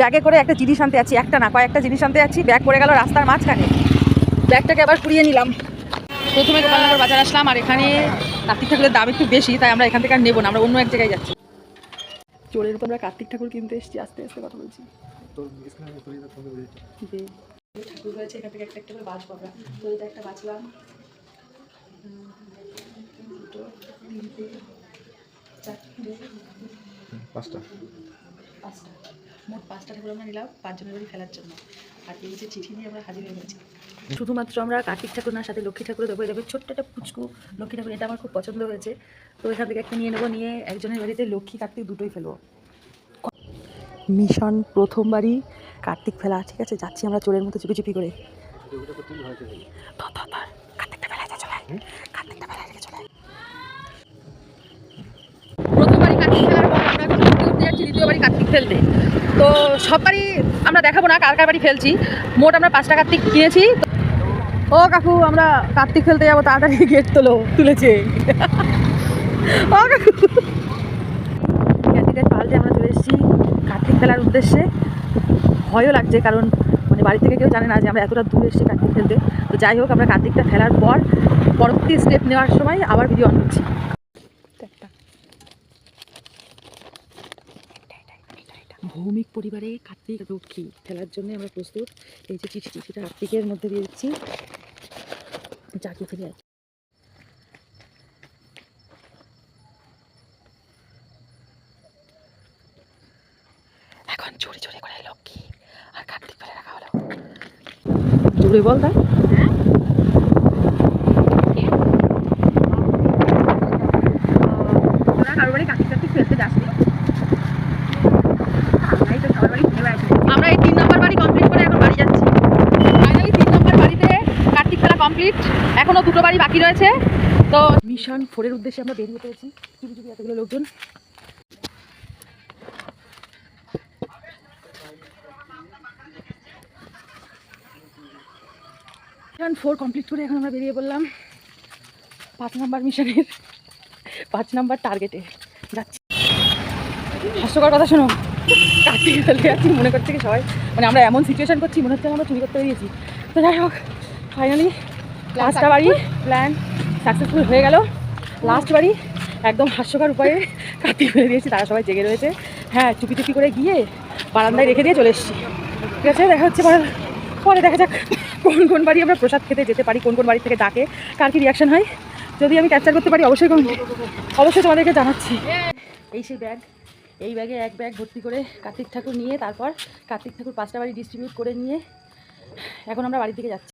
ব্যাগে করে একটা জিনিস আনতে যাচ্ছি একটা না কয়েকটা জিনিস আনতে যাচ্ছি ব্যাগ পড়ে গেল রাস্তার মাঝখানে। ব্যাগটাকে আবার কুড়িয়ে নিলাম। প্রথমে গোপালনগর বাজার আসলাম আর এখানে কার্তিক ঠাকুরের দাম একটু বেশি তাই আমরা এখান থেকে আর নেব না আমরা অন্য এক জায়গায় যাচ্ছি। চোরের তো আমরা কার্তিক ঠাকুর কিনতে এসেছি আস্তে আস্তে কথা বলছি। ঠাকুর রয়েছে এখান থেকে একটা একটা করে বাঁচবো আমরা। তো এটা একটা বাঁচলাম দুটো তিনটে চারটে পাঁচটা। পাঁচটা। মোট পাঁচটা ঠাকুর আমরা নিলাম পাঁচজনের বাড়ি ফেলার জন্য। আর এই যে চিঠি নিয়ে আমরা হাজির হয়ে গেছি। শুধুমাত্র আমরা কার্তিক ঠাকুর না সাথে লক্ষ্মী ঠাকুর দেবো। দেবো ছোট্ট একটা পুচকু লক্ষ্মী ঠাকুর এটা আমার খুব পছন্দ হয়েছে। তো এখান থেকে একটা নিয়ে নেব নিয়ে একজনের বাড়িতে লক্ষ্মী কার্তিক দুটোই ফেলব। মিশন প্রথমবারই কার্তিক ফেলা ঠিক আছে? যাচ্ছি আমরা চোরের মতো চুপি চুপি করে। কার্তিকটা চলে কার্তিকটা চলে প্রথমবারই কার্তিক ফেলার পর আমরা এখন দ্বিতীয়বারই কার্তিক ফেলতে। তো সববারই আমরা দেখাবো না কার কার বাড়ি ফেলছি মোট আমরা পাঁচটা কার্তিক কিনেছি। ও কাকু আমরা কার্তিক ফেলতে যাব তাড়াতাড়ি গেট তোলো তুলেছে। ও কাকু। ক্যান্ডিডেট পাল্টে আমরা চলে এসেছি কার্তিক ফেলার উদ্দেশ্যে। ভয়ও লাগছে কারণ মানে বাড়ি থেকে কেউ জানে না যে আমরা এতটা দূর এসেছি কার্তিক ফেলতে তো যাই হোক আমরা কার্তিকটা ফেলার পর পরবর্তী স্টেপ নেওয়ার সময় আবার ভিডিও অন করছি। ভৌমিক পরিবারে কার্তিক লক্ষ্মী খেলার জন্য আমরা প্রস্তুত। এই যে চিঠি চিঠিটা কার্তিকের মধ্যে দিয়ে দিচ্ছি। যাকে ফেলে আর কি। এখন চুরি চুরি করে লক্ষ্মী আর কার্তিক ফেলে রাখা হলো। বল তাই তোরা কার্তিক কার্তিক ফেলতে যাসনি আমরা এই তিন নম্বর বাড়ি কমপ্লিট করে এখন বাড়ি যাচ্ছি ফাইনালি তিন নম্বর বাড়িতে কার্তিক খেলা কমপ্লিট এখনও দুটো বাড়ি বাকি রয়েছে। তো মিশন ফোরের উদ্দেশ্যে আমরা বেরিয়ে পড়েছি। চুপি চুপি এতগুলো লোকজন। মিশন ফোর কমপ্লিট করে এখন আমরা বেরিয়ে পড়লাম। পাঁচ নাম্বার মিশনের, পাঁচ নাম্বার টার্গেটে যাচ্ছি। হাস্যকর কথা শোনো। কাটিয়ে ফেলে যাচ্ছি, মনে করছে কি সবাই। মানে আমরা এমন সিচুয়েশন করছি, মনে হচ্ছে আমরা চুরি করতে বেরিয়েছি। তো যাই হোক ফাইনালি লাস্টটা বাড়ি প্ল্যান সাকসেসফুল হয়ে গেল। লাস্ট বাড়ি, একদম হাস্যকর উপায়ে কাটিয়ে ফেলে দিয়েছি, তারা সবাই জেগে রয়েছে। হ্যাঁ চুপি চুপি করে গিয়ে বারান্দায় রেখে দিয়ে চলে এসেছি। ঠিক আছে, দেখা হচ্ছে পরে পরে দেখা যাক কোন কোন বাড়ি আমরা প্রসাদ খেতে যেতে পারি, কোন কোন বাড়ি থেকে ডাকে, কার কি রিয়াকশন হয়। যদি আমি ক্যাপচার করতে পারি, অবশ্যই অবশ্যই তোমাদেরকে জানাচ্ছি। এই সেই ব্যাগ এই ব্যাগে এক ব্যাগ ভর্তি করে কার্তিক ঠাকুর নিয়ে তারপর কার্তিক ঠাকুর পাঁচটা বাড়ি ডিস্ট্রিবিউট করে নিয়ে এখন আমরা বাড়ির দিকে যাচ্ছি।